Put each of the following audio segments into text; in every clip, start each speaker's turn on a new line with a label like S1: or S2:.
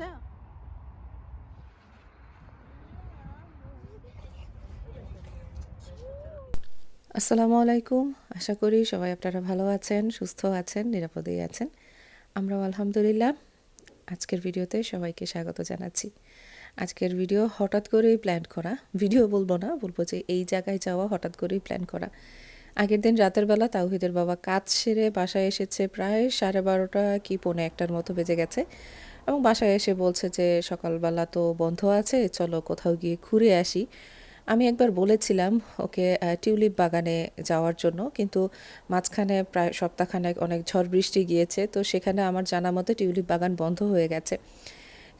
S1: না আসসালামু আলাইকুম। আশা করি সবাই আপনারা ভালো আছেন, সুস্থ আছেন, নিরাপদেই আছেন। আমরাও আলহামদুলিল্লাহ। আজকের ভিডিওতে সবাইকে স্বাগত জানাচ্ছি। আজকের ভিডিও হঠাৎ করেই প্ল্যান করা। ভিডিও বলব না, বলব যে এই জায়গায় যাওয়া হঠাৎ করেই প্ল্যান করা। আগের দিন রাতের বেলা তাওহিদের বাবা কাজ সেরে বাসায় এসেছে প্রায় সাড়ে বারোটা কি পৌনে একটার মতো বেজে গেছে। এবং বাসায় এসে বলছে যে, সকালবেলা তো বন্ধ আছে, চলো কোথাও গিয়ে ঘুরে আসি। আমি একবার বলেছিলাম ওকে টিউলিপ বাগানে যাওয়ার জন্য, কিন্তু মাঝখানে প্রায় সপ্তাহখানেক অনেক ঝড় বৃষ্টি গিয়েছে, তো সেখানে আমার জানা মতে টিউলিপ বাগান বন্ধ হয়ে গেছে।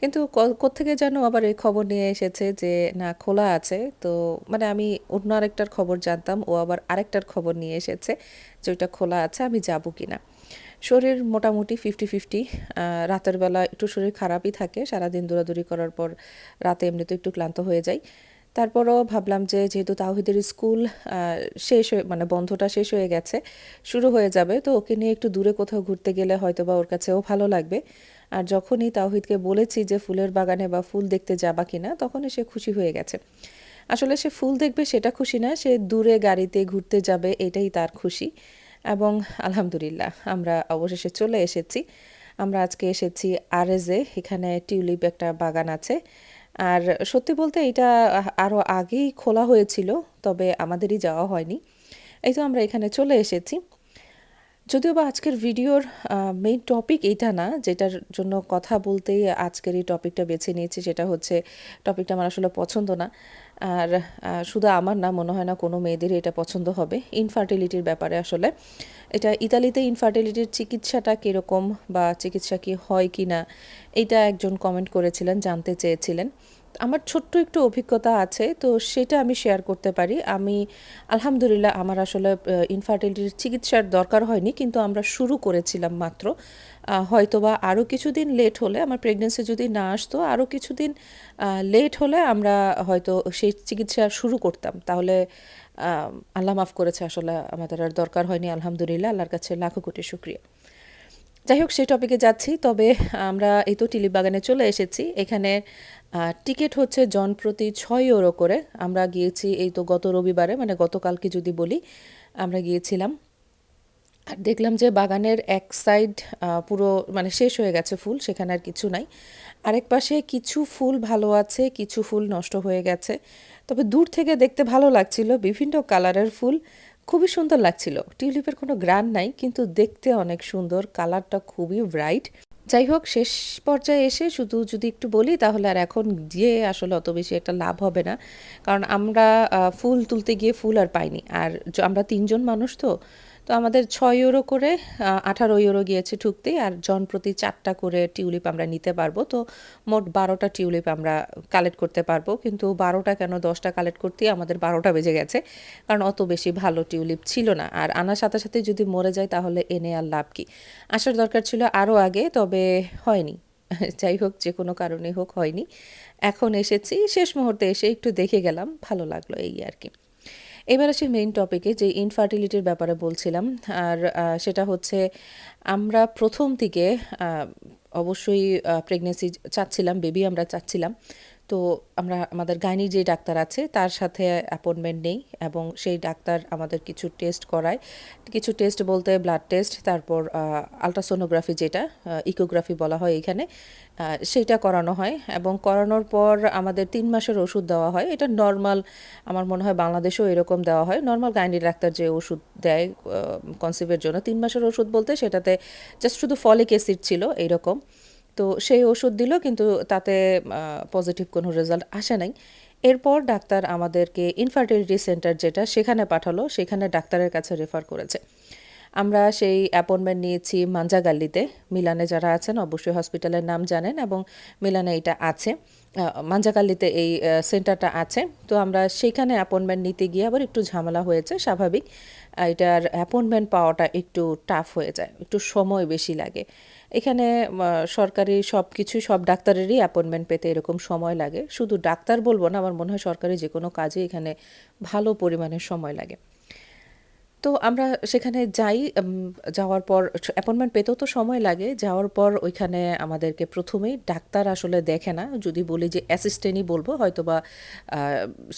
S1: কিন্তু কোত্থেকে যেন আবার এই খবর নিয়ে এসেছে যে, না, খোলা আছে। তো মানে আমি অন্য আরেকটার খবর জানতাম, ও আবার আরেকটার খবর নিয়ে এসেছে যে, ওইটা খোলা আছে, আমি যাব কি না শরীর মোটামুটি ফিফটি ফিফটি রাতের বেলা একটু শরীর খারাপই থাকে, সারাদিন দৌড়াদৌড়ি করার পর রাতে এমনিতে একটু ক্লান্ত হয়ে যাই। তারপরও ভাবলাম যে, যেহেতু তাওহিদের স্কুল শেষ হয়ে মানে বন্ধটা শেষ হয়ে গেছে, শুরু হয়ে যাবে, তো ওকে নিয়ে একটু দূরে কোথাও ঘুরতে গেলে হয়তো বা ওর কাছেও ভালো লাগবে। আর যখনই তাওহিদকে বলেছি যে ফুলের বাগানে বা ফুল দেখতে যাবা কিনা, তখনই সে খুশি হয়ে গেছে। আসলে সে ফুল দেখবে সেটা খুশি না, সে দূরে গাড়িতে ঘুরতে যাবে, এটাই তার খুশি। এবং আলহামদুলিল্লাহ, আমরা অবশেষে চলে এসেছি। আমরা আজকে এসেছি আরেজে, এখানে টিউলিপ একটা বাগান আছে। আর সত্যি বলতে এটা আরও আগেই খোলা হয়েছিল, তবে আমাদেরই যাওয়া হয়নি। এই তো আমরা এখানে চলে এসেছি। যদিও বা আজকের ভিডিওর মেইন টপিক এইটা না, যেটার জন্য কথা বলতেই আজকের এই টপিকটা বেছে নিয়েছি, সেটা হচ্ছে টপিকটা আমার আসলে পছন্দ না। আর শুধু আমার না, মনে হয় না কোনো মেয়েদের এটা পছন্দ হবে। ইনফার্টিলিটির ব্যাপারে আসলে। এটা ইতালিতে ইনফার্টিলিটির চিকিৎসাটা কীরকম বা চিকিৎসা কি হয় কি না এটা একজন কমেন্ট করেছিলেন, জানতে চেয়েছিলেন। আমার ছোট্ট একটু অভিজ্ঞতা আছে, তো সেটা আমি শেয়ার করতে পারি। আমি, আলহামদুলিল্লাহ আমার আসলে ইনফার্টিলিটির চিকিৎসার দরকার হয়নি, কিন্তু আমরা শুরু করেছিলাম মাত্র। হয়তোবা আরও কিছুদিন লেট হলে, আমার প্রেগনেন্সি যদি না আসতো আরও কিছুদিন লেট হলে আমরা হয়তো সেই চিকিৎসা শুরু করতাম। তাহলে আল্লাহ মাফ করেছে, আসলে আমাদের আর দরকার হয়নি, আলহামদুলিল্লাহ, আল্লাহর কাছে লাখো কোটি শুক্রিয়া। যাই হোক সেই টপিকে যাচ্ছি। তবে আমরা এই তো টিলিপ বাগানে চলে এসেছি। এখানে টিকিট হচ্ছে জন প্রতি ছয় ইউরো করে। আমরা গিয়েছি এই তো গত রবিবারে মানে গতকালকে যদি বলি, আমরা গিয়েছিলাম। আর দেখলাম যে বাগানের এক সাইড পুরো মানে শেষ হয়ে গেছে ফুল, সেখানে আর কিছু নাই। আরেক পাশে কিছু ফুল ভালো আছে, কিছু ফুল নষ্ট হয়ে গেছে। তবে দূর থেকে দেখতে ভালো লাগছিল বিভিন্ন কালারের ফুল। খুবই সুন্দর লাগছিল। টিউলিপের কোনো গ্রান নাই, কিন্তু দেখতে অনেক সুন্দর, কালারটা খুবই ব্রাইট। যাই হোক, শেষ পর্যায়ে এসে শুধু যদি একটু বলি, তাহলে আর এখন গিয়ে আসলে অত বেশি একটা লাভ হবে না। কারণ আমরা ফুল তুলতে গিয়ে ফুল আর পাইনি। আর আমরা তিনজন মানুষ তো তো আমাদের ছয় ইউরো করে আঠারো ইউরো গিয়েছে ঠুকতে, আর জন প্রতি চারটা করে টিউলিপ আমরা নিতে পারব। তো মোট বারোটা টিউলিপ আমরা কালেক্ট করতে পারব। কিন্তু বারোটা কেন দশটা কালেক্ট করতেই আমাদের বারোটা বেজে গেছে, কারণ অত বেশি ভালো টিউলিপ ছিল না। আর আনার সাথে সাথে যদি মরে যায় তাহলে এনে আর লাভ কি? আসার দরকার ছিল আরও আগে, তবে হয়নি। যাই হোক, যে কোনো কারণে হোক হয়নি। এখন এসেছি, শেষ মুহূর্তে এসে একটু দেখে গেলাম, ভালো লাগল এই আর কি। এবার আসি মেইন টপিকে যে ইনফার্টিলিটির ব্যাপারে বলছিলাম। আর সেটা হচ্ছে আমরা প্রথম থেকে অবশ্যই প্রেগনেন্সি চাচ্ছিলাম বেবি আমরা চাচ্ছিলাম। তো আমরা, আমাদের গাইনি যে ডাক্তার আছে, তার সাথে অ্যাপয়েন্টমেন্ট নেই এবং সেই ডাক্তার আমাদের কিছু টেস্ট করায়। কিছু টেস্ট বলতে ব্লাড টেস্ট তারপর আলট্রাসোনোগ্রাফি যেটা ইকোগ্রাফি বলা হয় এখানে সেইটা করানো হয় এবং করানোর পর আমাদের তিন মাসের ওষুধ দেওয়া হয়। এটা নর্মাল আমার মনে হয় বাংলাদেশেও এরকম দেওয়া হয়। নর্মাল গাইনি ডাক্তার যে ওষুধ দেয় কনসিভের জন্য, তিন মাসের ওষুধ বলতে সেটাতে জাস্ট শুধু ফলিক অ্যাসিড ছিল, এইরকম। তো সেই ওষুধ দিল, কিন্তু তাতে পজিটিভ কোনো রেজাল্ট আসে নাই। এরপর ডাক্তার আমাদেরকে ইনফার্টিলিটি সেন্টার যেটা সেখানে পাঠালো, সেখানে ডাক্তারের কাছে রেফার করেছে। আমরা সেই অ্যাপয়েন্টমেন্ট নিয়েছি মাঞ্জাগাল্লিতে। মিলানে যারা আছেন অবশ্যই হসপিটালের নাম জানেন এবং মিলানে এটা আছে। মাঞ্জাগাল্লিতে এই সেন্টারটা আছে। তো আমরা সেইখানে অ্যাপয়েন্টমেন্ট নিতে গিয়ে আবার একটু ঝামেলা হয়েছে, স্বাভাবিক। এটার অ্যাপয়েন্টমেন্ট পাওয়াটা একটু টাফ হয়ে যায়, একটু সময় বেশি লাগে। এখানে সরকারি সব কিছু সব ডাক্তারেরই অ্যাপয়েন্টমেন্ট পেতে এরকম সময় লাগে। শুধু ডাক্তার বলব না, আমার মনে হয় সরকারি যে কোনো কাজে এখানে ভালো পরিমাণে সময় লাগে। তো আমরা সেখানে যাই যাওয়ার পর অ্যাপয়েন্টমেন্ট পেতেও তো সময় লাগে। যাওয়ার পর ওইখানে আমাদেরকে প্রথমেই ডাক্তার আসলে দেখে না। যদি বলি যে অ্যাসিস্ট্যান্টই বলব হয়তো বা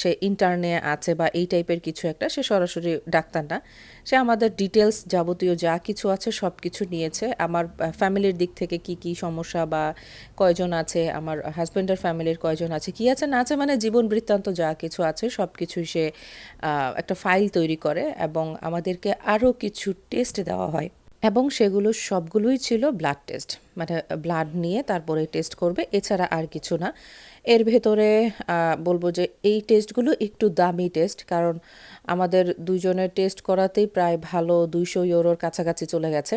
S1: সে ইন্টারনে আছে বা এই টাইপের কিছু একটা, সে সরাসরি ডাক্তার না। সে আমাদের ডিটেলস যাবতীয় যা কিছু আছে সব কিছু নিয়েছে। আমার ফ্যামিলির দিক থেকে কি কি সমস্যা বা কয়জন আছে, আমার হাজব্যান্ডের ফ্যামিলির কয়জন আছে, কি আছে, না আছে মানে জীবন বৃত্তান্ত যা কিছু আছে সব কিছুই সে একটা ফাইল তৈরি করে। এবং আমাদেরকে আরও কিছু টেস্ট দেওয়া হয়। এবং সেগুলো সবগুলোই ছিল ব্লাড টেস্ট মানে ব্লাড নিয়ে তারপরে টেস্ট করবে, এছাড়া আর কিছু না। এর ভেতরে বলব যে এই টেস্টগুলো একটু দামি টেস্ট কারণ আমাদের দুইজনের টেস্ট করাতেই প্রায় ভালো দুইশো ইউরোর কাছাকাছি চলে গেছে।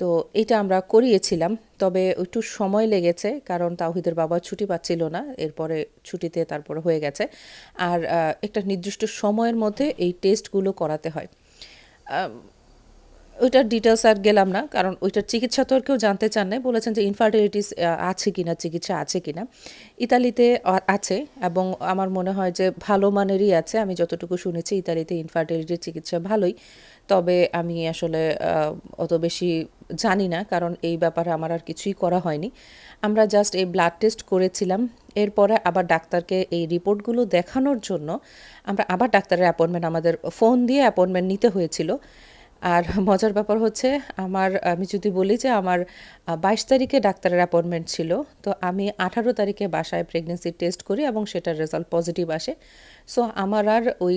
S1: তো এটা আমরা করিয়েছিলাম, তবে একটু সময় লেগেছে, কারণ তাওহিদের বাবা ছুটি পাচ্ছিল না, এরপরে ছুটিতে তারপরে হয়ে গেছে। আর একটা নির্দিষ্ট সময়ের মধ্যে এই টেস্টগুলো করাতে হয়। um, ওইটার ডিটেলস আর গেলাম না, কারণ ওইটার চিকিৎসা তো আর কেউ জানতে চান না বলেছেন যে ইনফার্টিলিটিস আছে কিনা, চিকিৎসা আছে কিনা। ইতালিতে আছে এবং আমার মনে হয় যে ভালো মানেরই আছে। আমি যতটুকু শুনেছি, ইতালিতে ইনফার্টিলিটির চিকিৎসা ভালোই। তবে আমি আসলে অত বেশি জানি না, কারণ এই ব্যাপারে আমার আর কিছুই করা হয়নি। আমরা জাস্ট এই ব্লাড টেস্ট করেছিলাম। এরপরে আবার ডাক্তারকে এই রিপোর্টগুলো দেখানোর জন্য আমরা আবার ডাক্তারের অ্যাপয়েন্টমেন্ট আমাদের ফোন দিয়ে অ্যাপয়েন্টমেন্ট নিতে হয়েছিল। আর মজার ব্যাপার হচ্ছে আমার, আমি যদি বলি যে আমার বাইশ তারিখে ডাক্তারের অ্যাপয়েন্টমেন্ট ছিল, তো আমি আঠারো তারিখে বাসায় প্রেগনেন্সি টেস্ট করি এবং সেটার রেজাল্ট পজিটিভ আসে। সো আমার আর ওই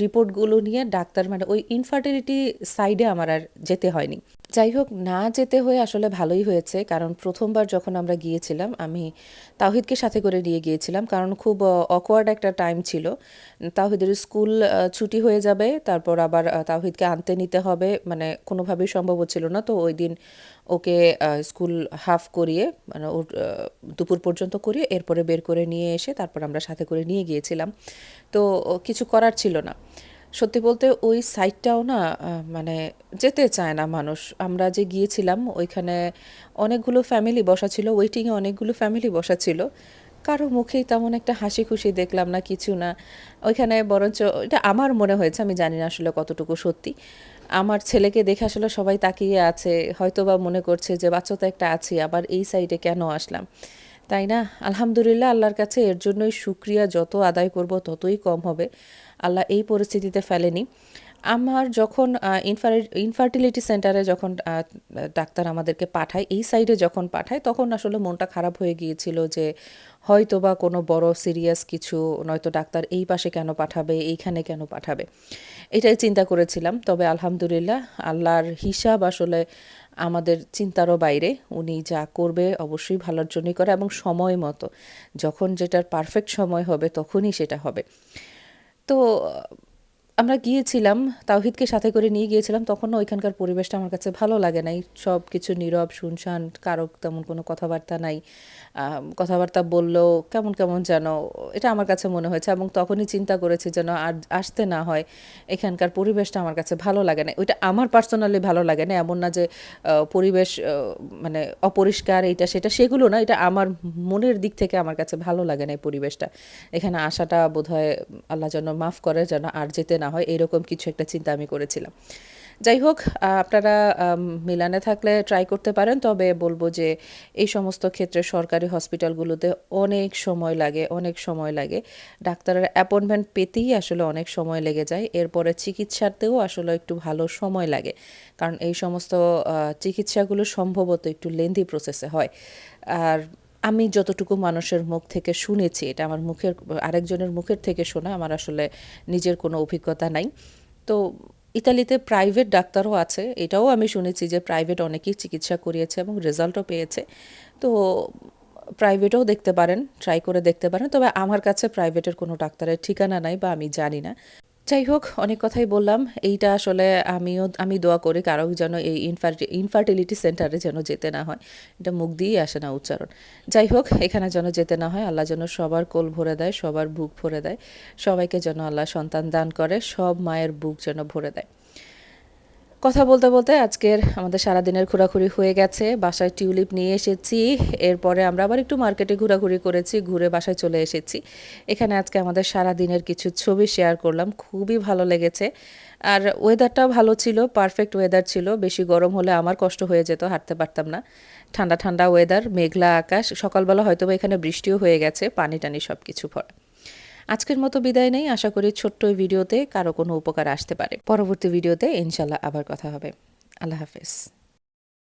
S1: রিপোর্টগুলো নিয়ে ডাক্তার মানে ওই ইনফার্টিলিটি সাইডে আমার আর যেতে হয়নি। যাই হোক না যেতে হয়ে আসলে ভালোই হয়েছে। কারণ প্রথমবার যখন আমরা গিয়েছিলাম আমি তাহিদকে সাথে করে নিয়ে গিয়েছিলাম। কারণ খুব অকওয়ার্ড একটা টাইম ছিল। তাওহিদের স্কুল ছুটি হয়ে যাবে। তারপর আবার আহ, তাওহিদকে আনতে নিতে হবে। মানে কোনোভাবেই সম্ভব হচ্ছিল না। তো ওই দিন ওকে স্কুল হাফ করিয়ে মানে ওর দুপুর পর্যন্ত করিয়ে, এরপরে বের করে নিয়ে এসে তারপর আমরা সাথে করে নিয়ে গিয়েছিলাম। তো কিছু করার ছিল না। সত্যি বলতে ওই সাইটটাও না মানে যেতে চায় না মানুষ। আমরা যে গিয়েছিলাম, ওইখানে অনেকগুলো ফ্যামিলি বসা ছিল ওয়েটিংয়ে অনেকগুলো ফ্যামিলি বসা ছিল। কারও মুখেই তেমন একটা হাসি খুশি দেখলাম না, কিছু না। ওইখানে বরঞ্চ এটা আমার মনে হয়েছে, আমি জানি না আসলে কতটুকু সত্যি। আমার ছেলেকে দেখে আসলে সবাই তাকিয়ে আছে হয়তো বা মনে করছে যে, বাচ্চা তো একটা আছে, আবার এই সাইডে কেন আসলাম? তাই না? আলহামদুলিল্লাহ, আল্লাহর কাছে এর জন্যই শুক্রিয়া যত আদায় করব ততই কম হবে। আল্লাহ এই পরিস্থিতিতে ফেলেনি। আমার যখন ইনফার ইনফার্টিলিটি সেন্টারে যখন ডাক্তার আমাদেরকে পাঠায়, এই সাইডে যখন পাঠায়, তখন আসলে মনটা খারাপ হয়ে গিয়েছিল যে হয়তো বা কোনো বড় সিরিয়াস কিছু নয়তো ডাক্তার এই পাশে কেন পাঠাবে, এইখানে কেন পাঠাবে। এটাই চিন্তা করেছিলাম, তবে আলহামদুলিল্লাহ আল্লাহর হিসাব আসলে আমাদের চিন্তারও বাইরে। উনি যা করবে অবশ্যই ভালোর জন্যই করে এবং সময় মতো। যখন যেটার পারফেক্ট সময় হবে, তখনই সেটা হবে। তো আমরা গিয়েছিলাম, তাওহিদকে সাথে করে নিয়ে গিয়েছিলাম, তখনও ওইখানকার পরিবেশটা আমার কাছে ভালো লাগে নাই। সব কিছু নীরব, শুনশান, কারও তেমন কোনো কথাবার্তা নাই। কথাবার্তা বললেও কেমন কেমন যেন? এটা আমার কাছে মনে হয়েছে এবং তখনই চিন্তা করেছি যেন আর আসতে না হয়। এখানকার পরিবেশটা আমার কাছে ভালো লাগে না ওইটা আমার পার্সোনালি ভালো লাগে না এমন না যে পরিবেশ মানে অপরিষ্কার, এইটা, সেটা, সেগুলো না। এটা আমার মনের দিক থেকে আমার কাছে ভালো লাগে না এই পরিবেশটা। এখানে আসাটা বোধহয় আল্লাহ যেন মাফ করে, যেন আর যেতে না হয় এরকম কিছু একটা চিন্তা আমি করেছিলাম। যাই হোক আপনারা মিলানে থাকলে ট্রাই করতে পারেন, তবে বলব যে এই সমস্ত ক্ষেত্রে সরকারি হসপিটালগুলোতে অনেক সময় লাগে, অনেক সময় লাগে। ডাক্তারের অ্যাপয়েন্টমেন্ট পেতেই আসলে অনেক সময় লেগে যায়। এরপরে চিকিৎসাতেও আসলে একটু ভালো সময় লাগে। কারণ এই সমস্ত চিকিৎসাগুলো সম্ভবত একটু লেন্দি প্রসেসে হয়। আর আমি যতটুকু মানুষের মুখ থেকে শুনেছি, এটা আমার মুখের, আরেকজনের মুখের থেকে শোনা, আমার আসলে নিজের কোনো অভিজ্ঞতা নাই। তো ইতালিতে প্রাইভেট ডাক্তারও আছে, এটাও আমি শুনেছি যে প্রাইভেট অনেকেই চিকিৎসা করিয়েছে এবং রেজাল্টও পেয়েছে। তো প্রাইভেটও দেখতে পারেন ট্রাই করে দেখতে পারেন, তবে আমার কাছে প্রাইভেটের কোনো ডাক্তারের ঠিকানা নাই বা আমি জানি না। যাই হোক, অনেক কথাই বললাম। এইটা আসলে আমিও, আমি দোয়া করি কারও যেন এই ইনফার্টি ইনফার্টিলিটি সেন্টারে যেন যেতে না হয়। এটা মুখ দিয়েই আসে না উচ্চারণ। যাই হোক, এখানে যেন যেতে না হয়, আল্লাহ যেন সবার কোল ভরে দেয়, সবার বুক ভরে দেয়। সবাইকে যেন আল্লাহ সন্তান দান করে, সব মায়ের বুক যেন ভরে দেয়। কথা বলতে বলতে আজকের আমাদের সারাদিনের ঘোরাঘুরি হয়ে গেছে। বাসায় টিউলিপ নিয়ে এসেছি। এরপরে আমরা আবার একটু মার্কেটে ঘোরাঘুরি করেছি, ঘুরে বাসায় চলে এসেছি। এখানে আজকে আমাদের সারা দিনের কিছু ছবি শেয়ার করলাম। খুবই ভালো লেগেছে। আর ওয়েদারটাও ভালো ছিল পারফেক্ট ওয়েদার ছিল। বেশি গরম হলে আমার কষ্ট হয়ে যেত, হাঁটতে পারতাম না। ঠান্ডা ঠান্ডা ওয়েদার মেঘলা আকাশ। সকালবেলা হয়তো এখানে বৃষ্টিও হয়ে গেছে পানি টানি সব কিছু ভরা। আজকের মতো বিদায় নেই। আশা করি ছোট্ট ভিডিওতে কারও কোনো উপকার আসতে পারে। পরবর্তী ভিডিওতে ইনশাল্লাহ আবার কথা হবে। আল্লাহ হাফেজ।